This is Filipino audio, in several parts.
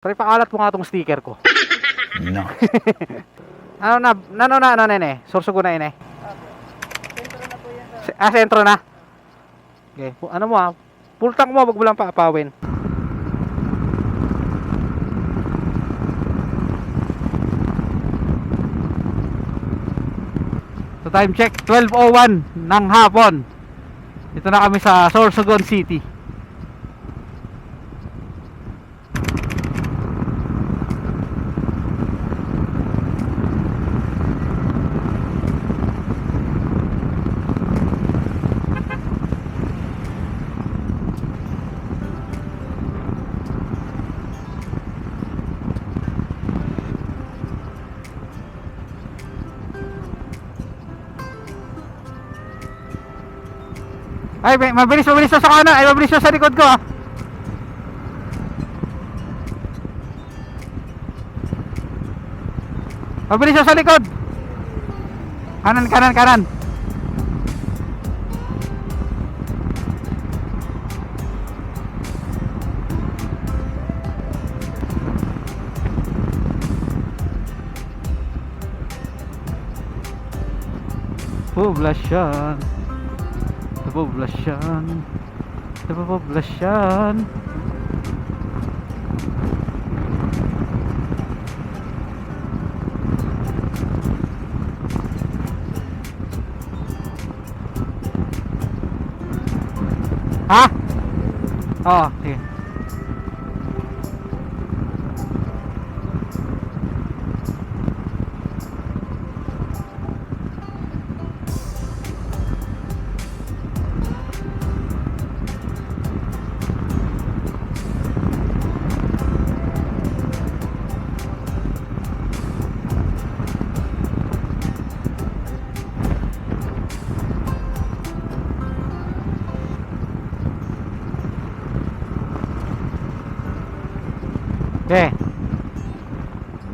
Pre, pakalat mo nga tong sticker ko. No. Ano na, ano na, ano na yun eh? Sorsogo na yun eh. Sentro na po yan sa... Ah, sentro na. Okay, ano mo ah? Full tank mo, wag mo lang paapawin. So time check, 12.01 ng hapon. Ito na kami sa Sorsogon City. Ay, mabilis, mabilis na sa kanan. Ay, mabilis na sa likod ko ah. Mabilis na sa likod. Kanan, kanan, kanan. Poblasyon. Sa poblasyon. Sa poblasyon. Ha? Oo, sige. Okay.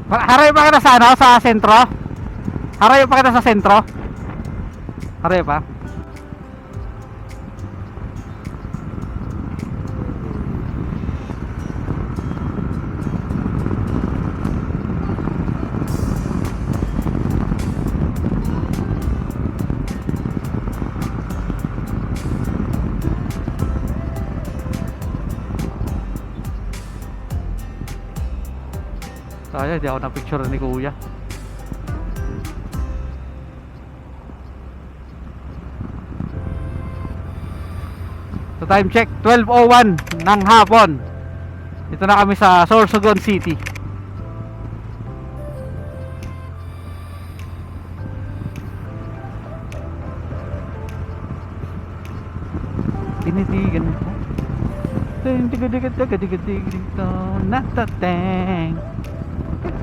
Pa- Harayo pa kita sa ano? Sa sentro? Harayo pa kita sa sentro? Harayo pa? Sayang, di ako na picture ni kuya. So time check, 12.01 ng hapon. Ito na kami sa Sorsogon City. Tinitigan ko. Tinitigan-tigan-tigan-tigan-tigan-tigan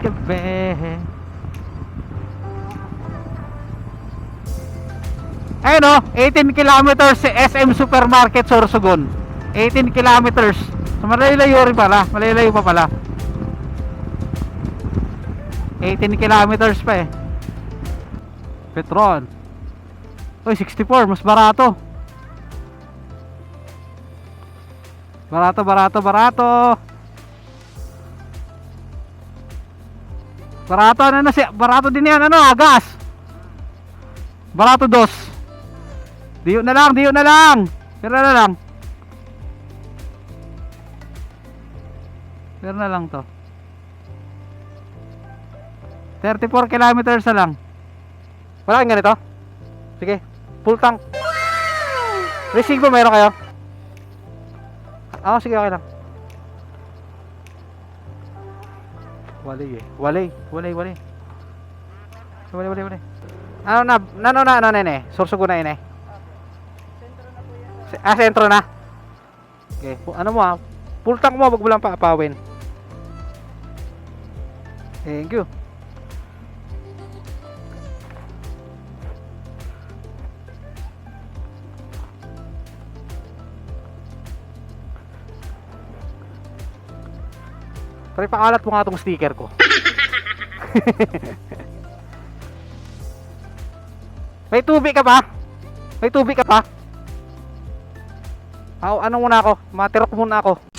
Gabi Ayun o, 18 kilometers sa SM Supermarket Sorsogon. 18 kilometers. So malayo rin pala, malayo pa pala. 18 kilometers pa eh. Petron. Uy, 64, mas barato. Barato, barato, barato. Barato ano na si barato din yan ano, ah, gas. Barato dos. Diyo na lang, diyo na lang. Pero na lang. Pero na lang to. 34 kilometers na lang. Wala kang ganito? Sige, full tank. Resibo meron kayo? Ah, sige, okay lang. Wali eh. Wali. Wali, wali. Wali, wali, wali. Ano na, ano na, ano na yun eh? Sorsogo na yun eh. Na. Se- Ah, sentro na. Okay. Ano mo ah? Full mo, wag mo lang paapawin. Thank you. Pre, pakalat mo nga tong sticker ko. May tubig ka ba? May tubig ka pa? Aw, ano muna ako? Matirok muna ako.